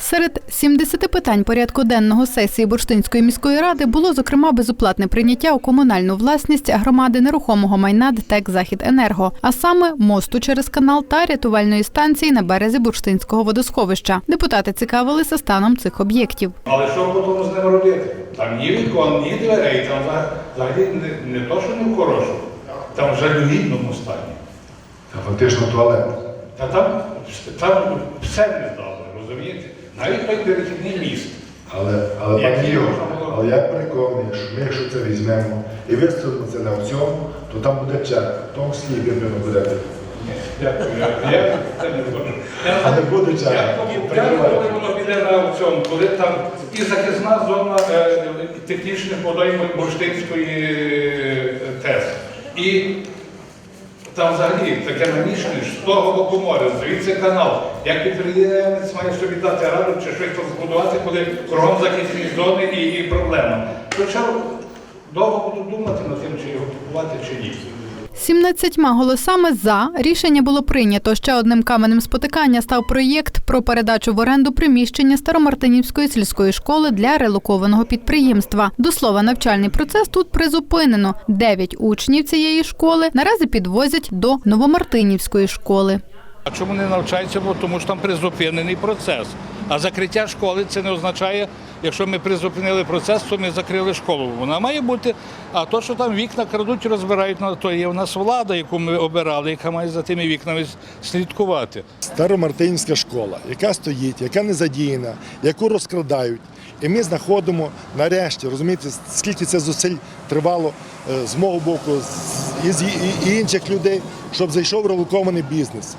Серед 70 питань порядку денного сесії Бурштинської міської ради було зокрема безоплатне прийняття у комунальну власність громади нерухомого майна ДТЕК Західенерго, а саме мосту через канал та рятувальної станції на березі Бурштинського водосховища. Депутати цікавилися станом цих об'єктів. Але що потім з ним робити? Там ні вікон, ні дверей, там взагалі не, не то, що не в хорошому, там в жалюгідному стані. Та фактично туалет. Та там, там все не здало, розумієте? Навіть той перехідний міст. Але, але Як пан його Ігор, там було? але я переконаний, що ми якщо це візьмемо і виставимо це на аукціон, то там буде черга, в тому числі і ви будете. Дякую, я, я це не згоджу. Я- А не буде черга. Коли воно піде на аукціон, коли там і захисна зона е, технічних водойм Бурштинської е, ТЕС. І там взагалі таке намішане, з того боку моря, звідси канал. Як підприємець має собі дати раду чи щось розбудувати, збудувати, коли кругом захисні зони і, і проблема. Хоча довго буду думати над тим, чи його купувати, чи ні. 17 голосами за рішення було прийнято. Ще одним каменем спотикання став проєкт про передачу в оренду приміщення Старомартинівської сільської школи для релокованого підприємства. До слова, навчальний процес тут призупинено. Дев'ять учнів цієї школи наразі підвозять до Новомартинівської школи. А чому не навчаються? Бо тому що там призупинений процес. А закриття школи це не означає, якщо ми призупинили процес, то ми закрили школу. Вона має бути. А то, що там вікна крадуть, розбирають, ну, то є в нас влада, яку ми обирали, яка має за тими вікнами слідкувати. Старомартинівська школа, яка стоїть, яка не задіяна, яку розкрадають. І ми знаходимо нарешті, розумієте, скільки це зусиль тривало е, з мого боку, і, з- інших людей, щоб зайшов релокований бізнес.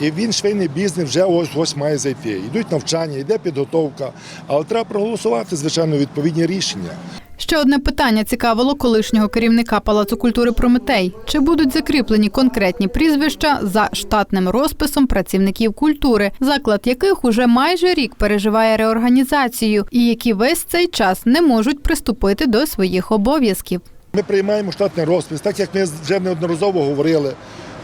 І він швейний бізнес вже ось ось має зайти. Йдуть навчання, йде підготовка, але треба проголосувати, звичайно, відповідні рішення. Ще одне питання цікавило колишнього керівника Палацу культури Прометей. Чи будуть закріплені конкретні прізвища за штатним розписом працівників культури, заклад яких уже майже рік переживає реорганізацію, і які весь цей час не можуть приступити до своїх обов'язків? Ми приймаємо штатний розпис, так як ми вже неодноразово говорили.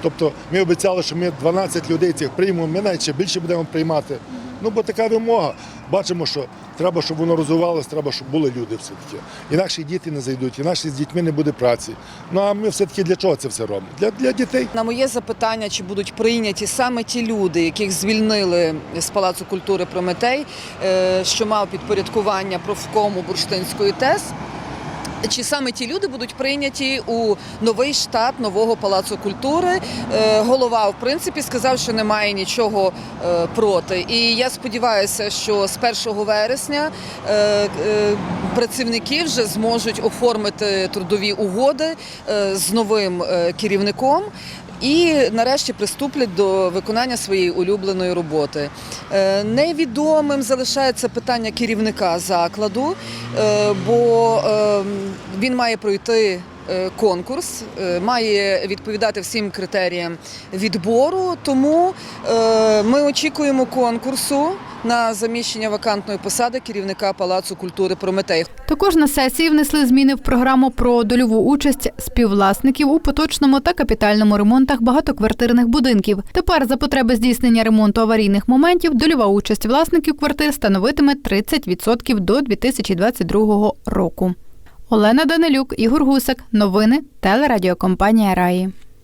Тобто ми обіцяли, що ми 12 людей цих приймемо, ми навіть ще більше будемо приймати. Ну, бо така вимога. Бачимо, що треба, щоб воно розвивалося, треба, щоб були люди все-таки. Інакше діти не зайдуть, інакше з дітьми не буде праці. Ну а ми все-таки для чого це все робимо? Для, для дітей. На моє запитання, чи будуть прийняті саме ті люди, яких звільнили з Палацу культури Прометей, е, що мав підпорядкування профкому Бурштинської ТЕС. Чи саме ті люди будуть прийняті у новий штат нового палацу культури? Е, Голова, в принципі, сказав, що немає нічого е, проти. І я сподіваюся, що з 1 вересня е, працівники вже зможуть оформити трудові угоди з новим керівником. І нарешті приступлять до виконання своєї улюбленої роботи. Е, Невідомим залишається питання керівника закладу, е, бо е, він має пройти конкурс, має відповідати всім критеріям відбору. Тому ми очікуємо конкурсу на заміщення вакантної посади керівника Палацу культури Прометей. Також на сесії внесли зміни в програму про дольову участь співвласників у поточному та капітальному ремонтах багатоквартирних будинків. Тепер за потреби здійснення ремонту аварійних моментів дольова участь власників квартир становитиме 30% до 2022 року. Олена Данилюк, Ігор Гусак. Новини телерадіокомпанія Раї.